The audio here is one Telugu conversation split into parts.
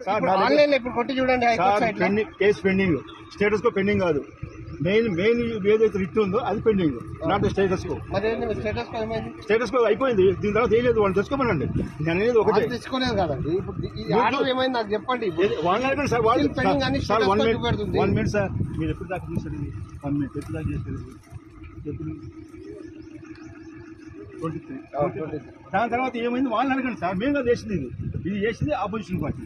ఇప్పుడు ఆన్లైన్లో ఇప్పుడు కొట్టి చూడండి case pending status quo pending కాదు. మెయిన్ మెయిన్ ఏదైతే రిట్ ఉందో అది pending not status quo status quo అయిపోయింది. దీని తర్వాత ఏం లేదు వాళ్ళు తెచ్చుకోమనండి. నేను అనేది ఒకటే. తెచ్చుకోలేదు కదండి. ఇప్పుడు ఏమైంది నాకు చెప్పండి అడగండి సార్ వన్ code మినిట్ చూపెడుతుంది. One minute sir. మీరు ఎప్పుడు దాకా ఇది? వన్ మినిట్ ఎప్పుడు దాకా చేశారు ఎప్పుడు? ట్వంటీ త్రీ దాని తర్వాత ఏమైంది? వాళ్ళని అడగండి సార్ మేము కదా చేసింది ఇది. ఇది చేసింది ఆపోజిషన్ పార్టీ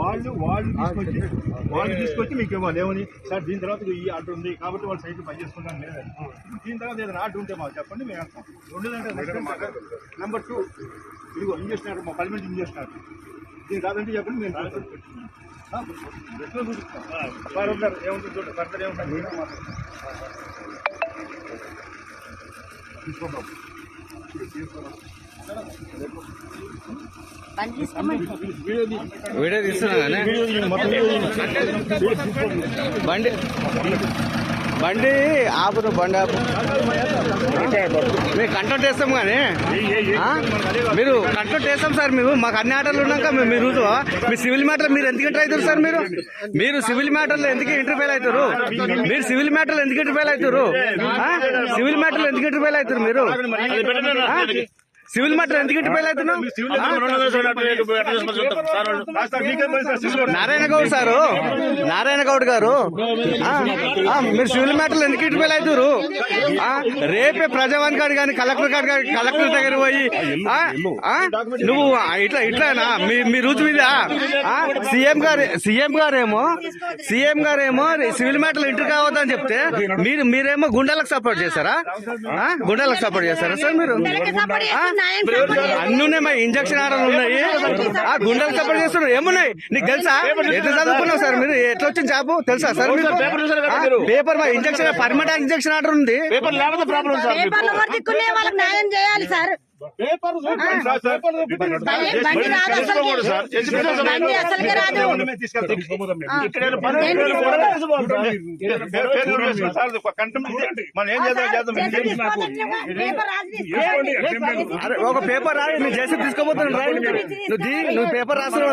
వాళ్ళు వాళ్ళు తీసుకొచ్చి వాళ్ళు తీసుకొచ్చి మీకు ఇవ్వాలి. ఏమని? సార్ దీని తర్వాత ఈ ఆర్డర్ ఉంది కాబట్టి వాళ్ళు సైట్ పని చేసుకుంటాను లేదని. దీని తర్వాత ఏదైనా ఆర్డర్ ఉంటే మాకు చెప్పండి మేము వేస్తాం. రెండోదంటే నెంబర్ టూ ఇదిగో ఇంజక్షన్ మా పది మంది ఇంజక్షన్ దీని కాదంటే చెప్పండి మేము? సార్ ఉన్నారు ఏముంటుంది చూడండి ఫర్దర్ ఏముంటుంది మాట్లాడండి. వీడియో తీస్తున్నా బండి బండి ఆపు బండి ఆపు. మీరు కంట్రోల్ చేస్తాం కానీ మీరు కంట్రోల్ చేస్తాం సార్ మేము. మాకు అన్ని ఆటలు ఉన్నాక మేము మీరు మీ సివిల్ మ్యాటర్ మీరు ఎందుకు ఎంటర్ అవుతారు సార్ మీరు? మీరు సివిల్ మ్యాటర్లో ఎందుకు ఇంటర్ఫైల్ అవుతారు? మీరు సివిల్ మ్యాటర్లు ఎందుకు ఇంటర్ఫైల్ అవుతారు? సివిల్ మ్యాటర్లో ఎందుకు ఇంటర్ఫైల్ అవుతారు మీరు? సివిల్ మ్యాటర్ ఎందుకు వర్క్? నారాయణ గౌడ్ సారు. నారాయణ గౌడ్ గారు. మీరు సివిల్ మ్యాటర్లు ఎందుకు ఇటుపేలు అవుతారు ఆ, రేపే ప్రజావాణి కాడు కానీ కలెక్టర్ కాడు కానీ కలెక్టర్ దగ్గర పోయి నువ్వు ఇట్లా ఇట్లానా? మీ మీ రుచి మీద? సీఎం గారు సీఎం గారేమో సీఎం గారేమో సివిల్ మ్యాటర్లు ఇంటర్ కావద్దని చెప్తే మీరు మీరేమో గుండాలకు సపోర్ట్ చేస్తారా ఆ, గుండాలకు సపోర్ట్ చేస్తారా సార్ మీరు? అన్ని ఉన్నాయి మా ఇంజక్షన్ ఆర్డర్లు ఉన్నాయి. ఆ గుండెలు సపోర్ట్ చేస్తున్నారు. ఏమున్నాయి? నీకు తెలుసా? ఎంత చదువుకున్నావు సార్ మీరు? ఎట్లా వచ్చింది జాబు తెలుసా సార్ పేపర్ మా ఇంజక్షన్ పర్మనెంట్ ఇంజక్షన్ ఆర్డర్ ఉంది. పేపర్లు ఎవరు దిక్కునే వాళ్ళకి న్యాయం చేయాలి సార్. పేపర్ ఒక. పేపర్ రాయి నువ్వు చేసి తీసుకోబోతున్నావు రాయి నువ్వు పేపర్ రాసిన